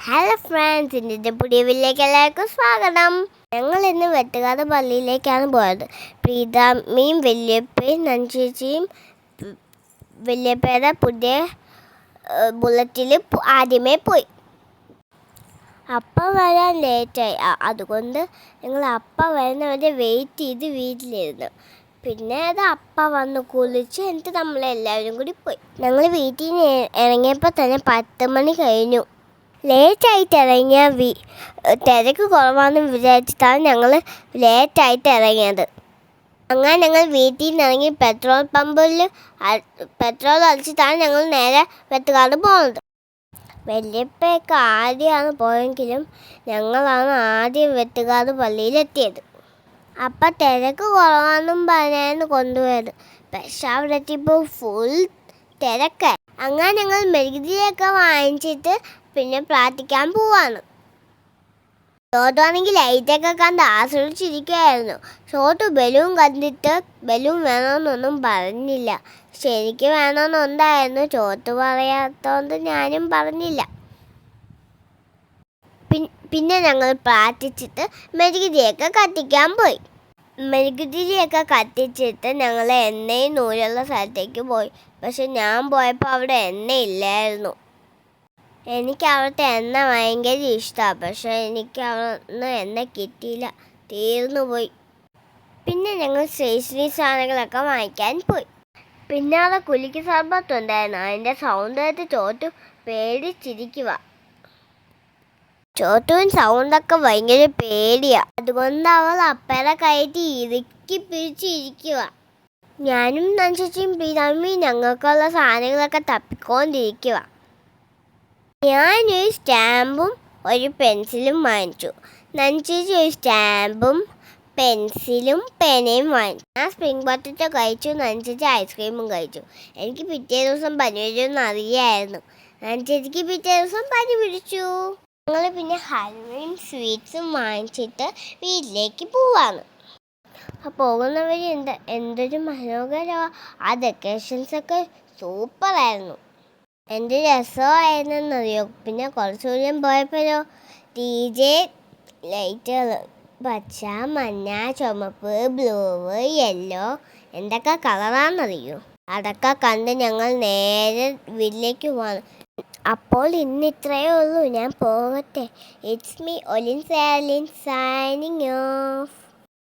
Hello friends എന്റെ പുതിയ വീട്ടിലേക്ക് എല്ലാവർക്കും സ്വാഗതം. ഞങ്ങൾ ഇന്ന് വെട്ടുകാട് പള്ളിയിലേക്കാണ് പോയത്. പ്രീതാമ്മയും വല്യപ്പയും നഞ്ചേച്ചിയും വല്യപ്പയുടെ പുതിയ ബുള്ളറ്റിൽ ആദ്യമേ പോയി. അപ്പം വരാൻ ലേറ്റായി. അതുകൊണ്ട് ഞങ്ങൾ അപ്പ വരുന്നവരെ വെയിറ്റ് ചെയ്ത് വീട്ടിലിരുന്നു. പിന്നെ അത് അപ്പ വന്ന് കുളിച്ച് എന്നിട്ട് നമ്മളെല്ലാവരും കൂടി പോയി. ഞങ്ങൾ വീട്ടിൽ നിന്ന് ഇറങ്ങിയപ്പോൾ തന്നെ പത്ത് മണി കഴിഞ്ഞു. ലേറ്റായിട്ട് ഇറങ്ങിയ വി തിരക്ക് കുറവാണെന്ന് വിചാരിച്ചിട്ടാണ് ഞങ്ങൾ ലേറ്റായിട്ട് ഇറങ്ങിയത് അങ്ങനെ ഞങ്ങൾ വീട്ടിൽ നിന്ന് ഇറങ്ങി പെട്രോൾ പമ്പിൽ പെട്രോൾ അടിച്ചിട്ടാണ് ഞങ്ങൾ നേരെ വെട്ടുകാട് പോകുന്നത് വല്യപ്പയൊക്കെ ആദ്യമാണ് പോയെങ്കിലും ഞങ്ങളാണ് ആദ്യം വെട്ടുകാട് പള്ളിയിലെത്തിയത്. അപ്പം തിരക്ക് കുറവാണെന്നും പറഞ്ഞായിരുന്നു കൊണ്ടുപോയത്. പക്ഷെ അവിടെ എത്തിയപ്പോൾ ഫുൾ തിരക്കായി. അങ്ങനെ ഞങ്ങൾ മെഴുകുതിരിയൊക്കെ വാങ്ങിച്ചിട്ട് പിന്നെ പ്രാർത്ഥിക്കാൻ പോവാണ്. ഷോട്ടാണെങ്കിൽ ലൈറ്റൊക്കെ കണ്ട് ആസ്വദിച്ചിരിക്കുകയായിരുന്നു. ഷോട്ട് ബലൂൺ കണ്ടിട്ട് ബലൂൺ വേണമെന്നൊന്നും പറഞ്ഞില്ല. ശരിക്ക് വേണമെന്നുണ്ടായിരുന്നു ചോട്ട് പറയാത്തതുകൊണ്ട് ഞാനും പറഞ്ഞില്ല. പിന്നെ ഞങ്ങൾ പ്രാർത്ഥിച്ചിട്ട് മെഴുകുതിരിയൊക്കെ കത്തിക്കാൻ പോയി. മെഴുകുതിരിയൊക്കെ കത്തിച്ചിട്ട് ഞങ്ങൾ എണ്ണയും നൂലുള്ള സ്ഥലത്തേക്ക് പോയി. പക്ഷെ ഞാൻ പോയപ്പോൾ അവിടെ എണ്ണ ഇല്ലായിരുന്നു എനിക്ക് അവിടുത്തെ എണ്ണ ഭയങ്കര ഇഷ്ടമാണ് പക്ഷേ എനിക്ക് അവിടെ നിന്ന് എണ്ണ കിട്ടിയില്ല. തീർന്നു പോയി. പിന്നെ ഞങ്ങൾ സ്റ്റേഷനറി സാധനങ്ങളൊക്കെ വാങ്ങിക്കാൻ പോയി. പിന്നെ അവിടെ കുലിക്ക് സർബത്ത് ഉണ്ടായിരുന്നു. അതിന്റെ സൗന്ദര്യത്തെ ചോട്ടു പേടിച്ചിരിക്കുക ചോട്ടുവിൻ സൗണ്ടൊക്കെ ഭയങ്കര പേടിയാണ് അതുകൊണ്ട് അവൾ അപ്പയുടെ കയറ്റി ഇറുക്കി പിടിച്ചിരിക്കുക ഞാനും നഞ്ചിച്ചും പിതാമിയും ഞങ്ങൾക്കുള്ള സാധനങ്ങളൊക്കെ തപ്പിക്കൊണ്ടിരിക്കുക ഞാനൊരു സ്റ്റാമ്പും ഒരു പെൻസിലും വാങ്ങിച്ചു. നഞ്ചേച്ചി ഒരു സ്റ്റാമ്പും പെൻസിലും പേനയും വാങ്ങിച്ചു. ഞാൻ സ്പ്രിംഗ് പൊട്ടറ്റോ കഴിച്ചു നഞ്ചേച്ചി ഐസ്ക്രീമും കഴിച്ചു. എനിക്ക് പിറ്റേ ദിവസം പനി വരുമെന്ന് അറിയായിരുന്നു. നഞ്ചേച്ചിക്ക് പിറ്റേ ദിവസം പനി പിടിച്ചു. ഞങ്ങൾ പിന്നെ ഹൽവയും സ്വീറ്റ്സും വാങ്ങിച്ചിട്ട് വീട്ടിലേക്ക് പോവാണ്. അപ്പോൾ പോകുന്ന വഴി എന്ത് എന്തൊരു മനോഹരമാണ് ആ ഡെക്കറേഷൻസൊക്കെ സൂപ്പറായിരുന്നു എന്ത് രസമായിരുന്നെന്നറിയോ പിന്നെ കുറച്ച് ദൂരം പോയപ്പോഴോ ഡി ജെ ലൈറ്റുകൾ പച്ച മഞ്ഞ ചുമപ്പ് ബ്ലൂ യെല്ലോ എന്തൊക്കെ കളറാണെന്നറിയോ? അതൊക്കെ കണ്ട് ഞങ്ങൾ നേരെ വീട്ടിലേക്ക് പോകണം അപ്പോൾ ഇന്ന് ഇത്രയേ ഉള്ളൂ. ഞാൻ പോകട്ടെ. It's me Olin Salin signing off